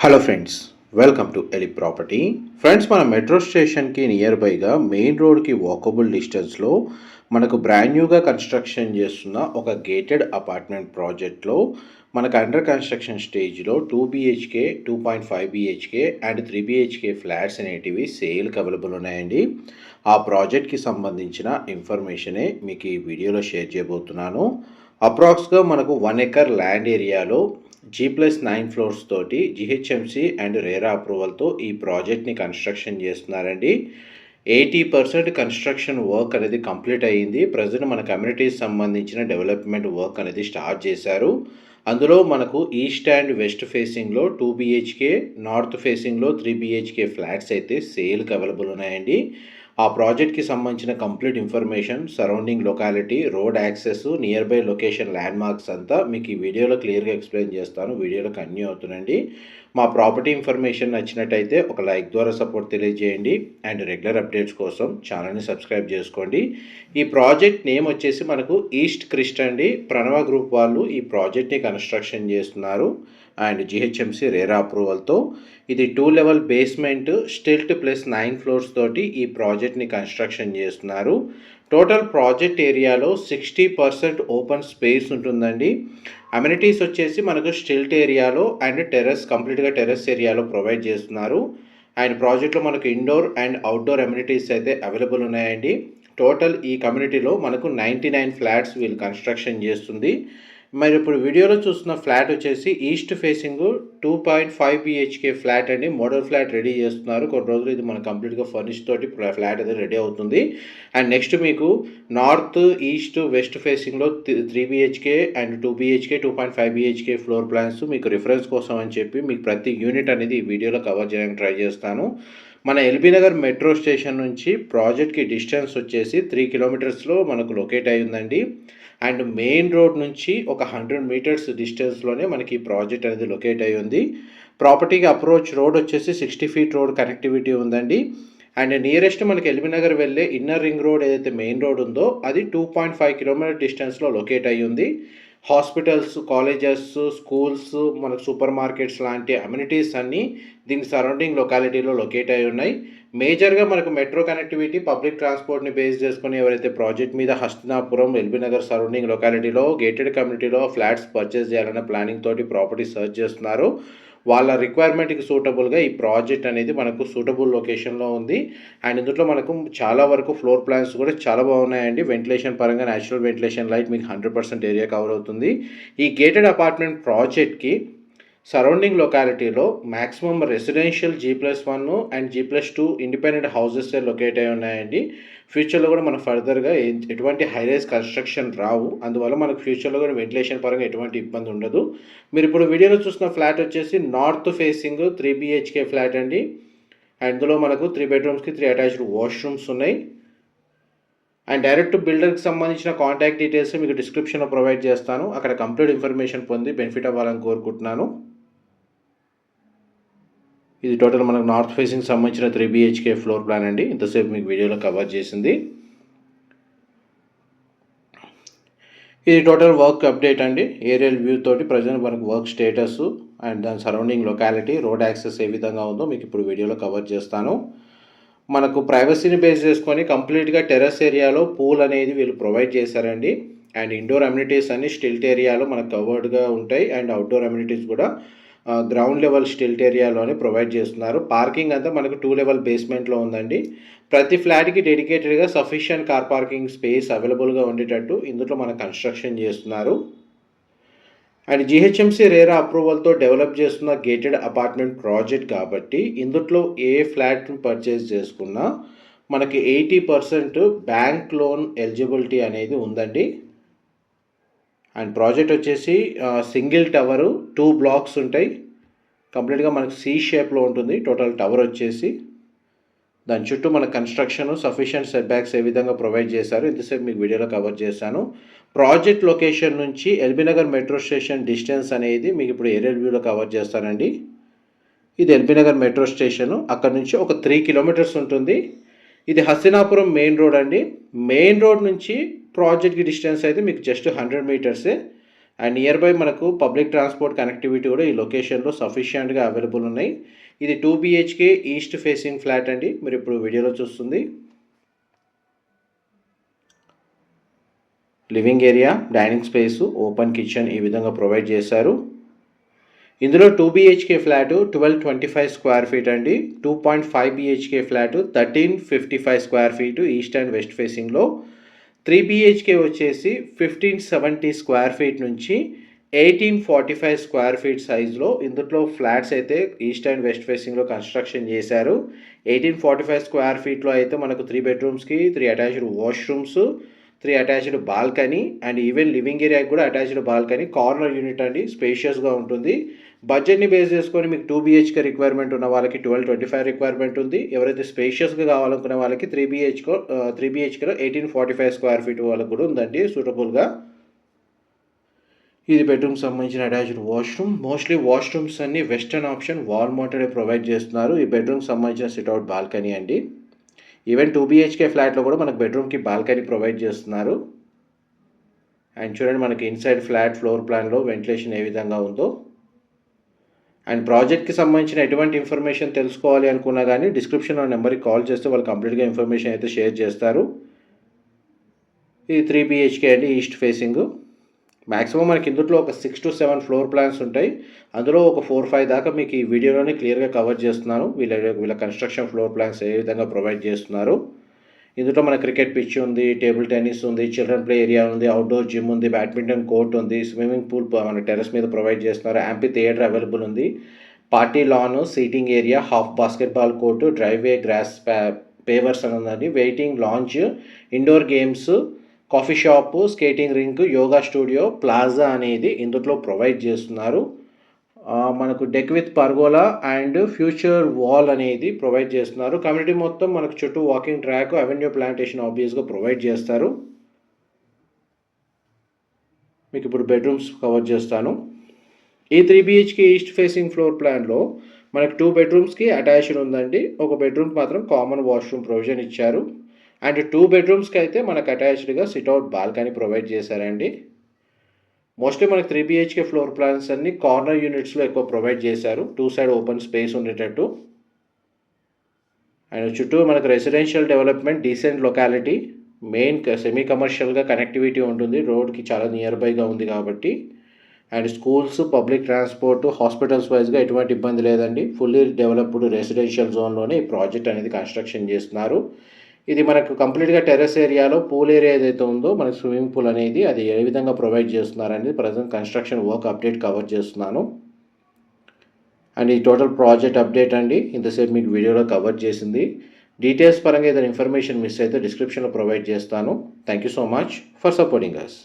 Hello friends welcome to Eli property friends మన metro స్టేషన్కి near బైగా మెయిన్ రోడ్కి వాకబుల్ డిస్టెన్స్లో మనకు బ్రాండ్ న్యూగా కన్స్ట్రక్షన్ చేస్తున్న ఒక గేటెడ్ అపార్ట్మెంట్ ప్రాజెక్ట్లో మనకు అండర్ కన్స్ట్రక్షన్ స్టేజ్లో two B H K two point five B H K and three B H K flats అనేటివి సేల్కి అవైలబుల్ ఉన్నాయండి. ఆ ప్రాజెక్ట్కి సంబంధించిన ఇన్ఫర్మేషనే మీకు ఈ వీడియోలో షేర్ చేయబోతున్నాను. అప్రాక్స్గా మనకు వన్ ఎకర్ ల్యాండ్ ఏరియాలో జీ ప్లస్ నైన్ ఫ్లోర్స్ తోటి జిహెచ్ఎంసి అండ్ రేరా అప్రూవల్తో ఈ ప్రాజెక్ట్ని కన్స్ట్రక్షన్ చేస్తున్నారండి. ఎయిటీ పర్సెంట్ కన్స్ట్రక్షన్ వర్క్ అనేది కంప్లీట్ అయ్యింది. ప్రజెంట్ మన కమ్యూనిటీస్ సంబంధించిన డెవలప్మెంట్ వర్క్ అనేది స్టార్ట్ చేశారు. అందులో మనకు ఈస్ట్ అండ్ వెస్ట్ ఫేసింగ్లో టూ బీహెచ్కే నార్త్ ఫేసింగ్లో త్రీ బీహెచ్కే ఫ్లాట్స్ అయితే సేల్కి అవైలబుల్ ఉన్నాయండి. ఆ ప్రాజెక్ట్కి సంబంధించిన complete information surrounding locality road access nearby location landmarks అంతా మీకు ఈ వీడియోలో క్లియర్గా ఎక్స్ప్లెయిన్ చేస్తాను. వీడియోలో కన్యూ అవుతుందండి మా ప్రాపర్టీ ఇన్ఫర్మేషన్ నచ్చినట్టయితే ఒక లైక్ ద్వారా సపోర్ట్ తెలియజేయండి అండ్ రెగ్యులర్ అప్డేట్స్ కోసం ఛానల్ని సబ్స్క్రైబ్ చేసుకోండి. ఈ ప్రాజెక్ట్ నేమ్ వచ్చేసి మనకు ఈస్ట్ క్రిస్ట్ అండి. ప్రణవ గ్రూప్ వాళ్ళు ఈ ప్రాజెక్ట్ని కన్స్ట్రక్షన్ చేస్తున్నారు అండ్ జిహెచ్ఎంసి రేరా అప్రూవల్తో. ఇది two level basement stilt plus nine floors తోటి ఈ ప్రాజెక్ట్ని కన్స్ట్రక్షన్ చేస్తున్నారు. టోటల్ ప్రాజెక్ట్ ఏరియాలో సిక్స్టీ పర్సెంట్ ఓపెన్ స్పేస్ ఉంటుందండి. అమ్యూనిటీస్ వచ్చేసి మనకు స్టిల్ట్ ఏరియాలో అండ్ టెర్రస్ కంప్లీట్గా టెర్రస్ ఏరియాలో ప్రొవైడ్ చేస్తున్నారు. అండ్ ప్రాజెక్ట్లో మనకు ఇండోర్ అండ్ అవుట్డోర్ అమ్యూనిటీస్ అయితే అవైలబుల్ ఉన్నాయండి. టోటల్ ఈ కమ్యూనిటీలో మనకు నైంటీ నైన్ ఫ్లాట్స్ వీళ్ళు కన్స్ట్రక్షన్ చేస్తుంది. మరి ఇప్పుడు వీడియోలో చూస్తున్న ఫ్లాట్ వచ్చేసి east facing two point five BHK flat అండి. మోడల్ ఫ్లాట్ రెడీ చేస్తున్నారు. కొన్ని రోజులు ఇది మన కంప్లీట్గా ఫర్నిష్ తోటి ఫ్లాట్ అయితే రెడీ అవుతుంది. అండ్ నెక్స్ట్ మీకు నార్త్ ఈస్ట్ వెస్ట్ ఫేసింగ్లో three BHK and two BHK two point five BHK floor plans మీకు రిఫరెన్స్ కోసం అని చెప్పి మీకు ప్రతి యూనిట్ అనేది ఈ వీడియోలో కవర్ చేయడానికి ట్రై చేస్తాను. మన ఎల్బీ నగర్ మెట్రో స్టేషన్ నుంచి ప్రాజెక్ట్కి డిస్టెన్స్ వచ్చేసి త్రీ కిలోమీటర్స్లో మనకు లొకేట్ అయ్యిందండి అండ్ మెయిన్ రోడ్ నుంచి ఒక హండ్రెడ్ మీటర్స్ డిస్టెన్స్లోనే మనకి ఈ ప్రాజెక్ట్ అనేది లొకేట్ అయి ఉంది. ప్రాపర్టీకి అప్రోచ్ రోడ్ వచ్చేసి సిక్స్టీ ఫీట్ రోడ్ కనెక్టివిటీ ఉందండి. అండ్ నియరెస్ట్ మనకి ఎల్బీనగర్ వెళ్ళే ఇన్నర్ రింగ్ రోడ్ ఏదైతే మెయిన్ రోడ్ ఉందో అది టూ పాయింట్ ఫైవ్ కిలోమీటర్ డిస్టెన్స్లో లొకేట్ అయ్యి ఉంది. హాస్పిటల్స్ కాలేజెస్ స్కూల్స్ మనకు సూపర్ మార్కెట్స్ లాంటి అమ్యూనిటీస్ అన్నీ దీని సరౌండింగ్ లొకాలిటీలో లొకేట్ అయి ఉన్నాయి. మేజర్గా మనకు మెట్రో కనెక్టివిటీ పబ్లిక్ ట్రాన్స్పోర్ట్ని బేస్ చేసుకుని ఎవరైతే ప్రాజెక్ట్ మీద హస్తినాపురం ఎల్బీనగర్ సరౌండింగ్ లొకాలిటీలో గేటెడ్ కమ్యూనిటీలో ఫ్లాట్స్ పర్చేస్ చేయాలన్న ప్లానింగ్ తోటి ప్రాపర్టీ సర్చ్ చేస్తున్నారు. వాళ్ళ రిక్వైర్మెంట్కి సూటబుల్గా ఈ ప్రాజెక్ట్ అనేది మనకు సూటబుల్ లొకేషన్లో ఉంది. అండ్ ఇందులో మనకు చాలా వరకు ఫ్లోర్ ప్లాన్స్ కూడా చాలా బాగున్నాయండి. వెంటిలేషన్ పరంగా న్యాచురల్ వెంటిలేషన్ లైట్ మీకు హండ్రెడ్ పర్సెంట్ ఏరియా కవర్ అవుతుంది. ఈ గేటెడ్ అపార్ట్మెంట్ ప్రాజెక్ట్కి surrounding లొకాలిటీలో maximum residential G plus one and G plus two independent houses locate అయి ఉన్నాయండి. ఫ్యూచర్లో కూడా మనం ఫర్దర్గా ఎటువంటి హైరైజ్ కన్స్ట్రక్షన్ రావు. అందువల్ల మనకు ఫ్యూచర్లో కూడా వెంటిలేషన్ పరంగా ఎటువంటి ఇబ్బంది ఉండదు. మీరు ఇప్పుడు వీడియోలో చూసిన ఫ్లాట్ వచ్చేసి north facing three BHK flat అండి. అందులో మనకు త్రీ బెడ్రూమ్స్కి త్రీ అటాచ్డ్ వాష్రూమ్స్ ఉన్నాయి. అండ్ డైరెక్ట్ బిల్డర్కి సంబంధించిన కాంటాక్ట్ డీటెయిల్స్ మీకు డిస్క్రిప్షన్లో ప్రొవైడ్ చేస్తాను. అక్కడ కంప్లీట్ ఇన్ఫర్మేషన్ పొంది బెనిఫిట్ అవ్వాలని కోరుకుంటున్నాను. ఇది టోటల్ మనకు నార్త్ ఫేసింగ్ సంబంధించిన త్రీ బిహెచ్కే ఫ్లోర్ ప్లాన్ అండి. ఇంతసేపు మీకు వీడియోలో కవర్ చేసింది. ఇది టోటల్ వర్క్ అప్డేట్ అండి. ఏరియల్ వ్యూ తోటి ప్రజెంట్ మనకు వర్క్ స్టేటస్ అండ్ దాని సరౌండింగ్ లొకాలిటీ రోడ్ యాక్సెస్ ఏ విధంగా ఉందో మీకు ఇప్పుడు వీడియోలో కవర్ చేస్తాను. మనకు ప్రైవసీని బేస్ చేసుకొని కంప్లీట్గా టెర్రస్ ఏరియాలో పూల్ అనేది వీళ్ళు ప్రొవైడ్ చేశారండి. అండ్ ఇండోర్ అమ్యూనిటీస్ అన్ని స్టిల్ట్ ఏరియాలో మనకు కవర్డ్గా ఉంటాయి. అండ్ అవుట్డోర్ అమ్యూనిటీస్ కూడా గ్రౌండ్ లెవెల్ స్టిల్ట్ ఏరియాలోనే ప్రొవైడ్ చేస్తున్నారు. పార్కింగ్ అంతా మనకు టూ లెవెల్ బేస్మెంట్లో ఉందండి. ప్రతి ఫ్లాట్కి డెడికేటెడ్గా సఫిషియంట్ కార్ పార్కింగ్ స్పేస్ అవైలబుల్గా ఉండేటట్టు ఇందులో మనం కన్స్ట్రక్షన్ చేస్తున్నారు. అండ్ జిహెచ్ఎంసీ రేరా అప్రూవల్తో డెవలప్ చేస్తున్న గేటెడ్ అపార్ట్మెంట్ ప్రాజెక్ట్ కాబట్టి ఇందులో ఏ ఫ్లాట్ని పర్చేస్ చేసుకున్నా మనకి eighty percent bank loan eligibility అనేది ఉందండి. అండ్ ప్రాజెక్ట్ వచ్చేసి సింగిల్ టవరు టూ బ్లాక్స్ ఉంటాయి. కంప్లీట్గా మనకు సీ షేప్లో ఉంటుంది. టోటల్ టవర్ వచ్చేసి. దాని చుట్టూ మన కన్స్ట్రక్షన్ సఫిషియంట్ సెట్ బ్యాక్స్ ఏ విధంగా ప్రొవైడ్ చేశారు ఇంతసేపు మీకు వీడియోలో కవర్ చేశాను. ప్రాజెక్ట్ లొకేషన్ నుంచి ఎల్బీనగర్ మెట్రో స్టేషన్ డిస్టెన్స్ అనేది మీకు ఇప్పుడు ఏరియల్ వ్యూలో కవర్ చేస్తానండి. ఇది ఎల్బీనగర్ మెట్రో స్టేషను. అక్కడ నుంచి ఒక త్రీ కిలోమీటర్స్ ఉంటుంది. ఇది హస్తినాపురం మెయిన్ రోడ్ అండి. మెయిన్ రోడ్ నుంచి ప్రాజెక్ట్కి డిస్టెన్స్ అయితే మీకు జస్ట్ హండ్రెడ్ మీటర్సే అండ్ నియర్ బై మనకు పబ్లిక్ ట్రాన్స్పోర్ట్ కనెక్టివిటీ కూడా ఈ లొకేషన్లో సఫిషియంట్గా అవైలబుల్ ఉన్నాయి. ఇది two BHK east facing flat అండి. మీరు ఇప్పుడు వీడియోలో చూస్తుంది. Living area dining space open kitchen ఈ విధంగా ప్రొవైడ్ చేశారు. ఇందులో two BHK flat twelve twenty five square feet అండి. Two point five BHK flat thirteen fifty five square feet east and west ఫేసింగ్లో. త్రీ బిహెచ్కే వచ్చేసి ఫిఫ్టీన్ సెవెంటీ స్క్వేర్ ఫీట్ నుంచి eighteen forty five square feet సైజులో ఇందులో flats అయితే east and west ఫేసింగ్లో construction చేశారు. Eighteen forty five square ఫీట్లో అయితే మనకు three బెడ్రూమ్స్కి three attached washrooms three attached balcony and even living ఏరియాకి కూడా అటాచ్డ్ బాల్కనీ కార్నర్ యూనిట్ అండి స్పేషియస్గా ఉంటుంది. బడ్జెట్ని బేస్ చేసుకొని మీకు టూ బీహెచ్కే రిక్వైర్మెంట్ ఉన్న వాళ్ళకి ట్వెల్వ్ ట్వంటీ ఫైవ్ రిక్వైర్మెంట్ ఉంది. ఎవరైతే స్పేషియస్గా కావాలనుకునే వాళ్ళకి త్రీ బీహెచ్కో three బీహెచ్కేలో eighteen forty five square feet వాళ్ళకి కూడా ఉందండి. సూటబుల్గా ఇది బెడ్రూమ్ సంబంధించిన అటాచ్డ్ వాష్రూమ్ మోస్ట్లీ వాష్రూమ్స్ అన్ని western option wall mounted provide చేస్తున్నారు. ఈ బెడ్రూమ్ సంబంధించిన సిట్అవుట్ బాల్కనీ అండి. ఈవెన్ టూ బీహెచ్కే ఫ్లాట్లో కూడా మనకు బెడ్రూమ్కి బాల్కనీ ప్రొవైడ్ చేస్తున్నారు. అండ్ చూడండి మనకి ఇన్సైడ్ ఫ్లాట్ ఫ్లోర్ ప్లాన్లో వెంటిలేషన్ ఏ విధంగా ఉందో. అండ్ ప్రాజెక్ట్కి సంబంధించిన ఎటువంటి ఇన్ఫర్మేషన్ తెలుసుకోవాలి అనుకున్నా కానీ డిస్క్రిప్షన్లో నెంబర్కి కాల్ చేస్తే వాళ్ళు కంప్లీట్గా ఇన్ఫర్మేషన్ అయితే షేర్ చేస్తారు. ఇది త్రీ బిహెచ్కే అండి ఈస్ట్ ఫేసింగ్. మ్యాక్సిమం మనకి ఇందులో ఒక six to seven floor plans ఉంటాయి. అందులో ఒక ఫోర్ ఫైవ్ దాకా మీకు ఈ వీడియోలోనే క్లియర్గా కవర్ చేస్తున్నాను. వీళ్ళ వీళ్ళ కన్స్ట్రక్షన్ ఫ్లోర్ ప్లాన్స్ ఏ విధంగా ప్రొవైడ్ చేస్తున్నారు. ఇందులో మన క్రికెట్ పిచ్ ఉంది టేబుల్ టెన్నిస్ ఉంది చిల్డ్రన్ ప్లే ఏరియా ఉంది అవుట్డోర్ జిమ్ ఉంది బ్యాడ్మింటన్ కోర్ట్ ఉంది స్విమ్మింగ్ పూల్ మన టెర్రస్ మీద ప్రొవైడ్ చేస్తున్నారు యాంపీ థియేటర్ అవైలబుల్ ఉంది party lawn seating area half basketball court driveway grass pavers అని ఉందండి. Waiting lounge indoor games coffee shop skating rink yoga studio plaza అనేది ఇందులో ప్రొవైడ్ చేస్తున్నారు. మనకు deck with pergola and feature wall అనేది provide చేస్తున్నారు. Community మొత్తం మనకు చుట్టూ వాకింగ్ ట్రాక్ అవెన్యూ ప్లాంటేషన్ ఆబ్వియస్గా ప్రొవైడ్ చేస్తారు. మీకు ఇప్పుడు బెడ్రూమ్స్ కవర్ చేస్తాను. ఈ త్రీ బిహెచ్కి ఈస్ట్ ఫేసింగ్ ఫ్లోర్ ప్లాన్లో మనకు టూ బెడ్రూమ్స్కి అటాచ్డ్ ఉందండి. ఒక బెడ్రూమ్కి మాత్రం కామన్ వాష్రూమ్ ప్రొవిజన్ ఇచ్చారు. అండ్ టూ బెడ్రూమ్స్కి అయితే మనకు అటాచ్డ్గా సిట్అవుట్ బాల్కనీ ప్రొవైడ్ చేశారండి. మోస్ట్లీ మనకి త్రీ బిహెచ్కే ఫ్లోర్ ప్లాన్స్ అన్ని కార్నర్ యూనిట్స్లో ఎక్కువ ప్రొవైడ్ చేశారు. టూ సైడ్ ఓపెన్ స్పేస్ ఉండేటట్టు. అండ్ చుట్టూ మనకు residential development decent locality main semi కమర్షియల్గా కనెక్టివిటీ ఉంటుంది. రోడ్కి చాలా నియర్ బైగా ఉంది కాబట్టి. And schools public transport hospitals వైజ్గా ఎటువంటి ఇబ్బంది లేదండి. ఫుల్లీ డెవలప్డ్ రెసిడెన్షియల్ జోన్లోనే ఈ ప్రాజెక్ట్ అనేది కన్స్ట్రక్షన్ చేస్తున్నారు. ఇది మనకు కంప్లీట్గా టెర్రస్ ఏరియాలో పూల్ ఏరియా ఏదైతే ఉందో మనకి స్విమ్మింగ్ పూల్ అనేది అది ఏ విధంగా provide చేస్తున్నారనేది present construction work update cover చేస్తున్నాను. అండ్ ఈ టోటల్ ప్రాజెక్ట్ అప్డేట్ అండి ఇంతసేపు మీకు వీడియోలో కవర్ చేసింది. డీటెయిల్స్ పరంగా ఏదైనా ఇన్ఫర్మేషన్ మిస్ అయితే డిస్క్రిప్షన్లో ప్రొవైడ్ చేస్తాను. Thank you so much for supporting us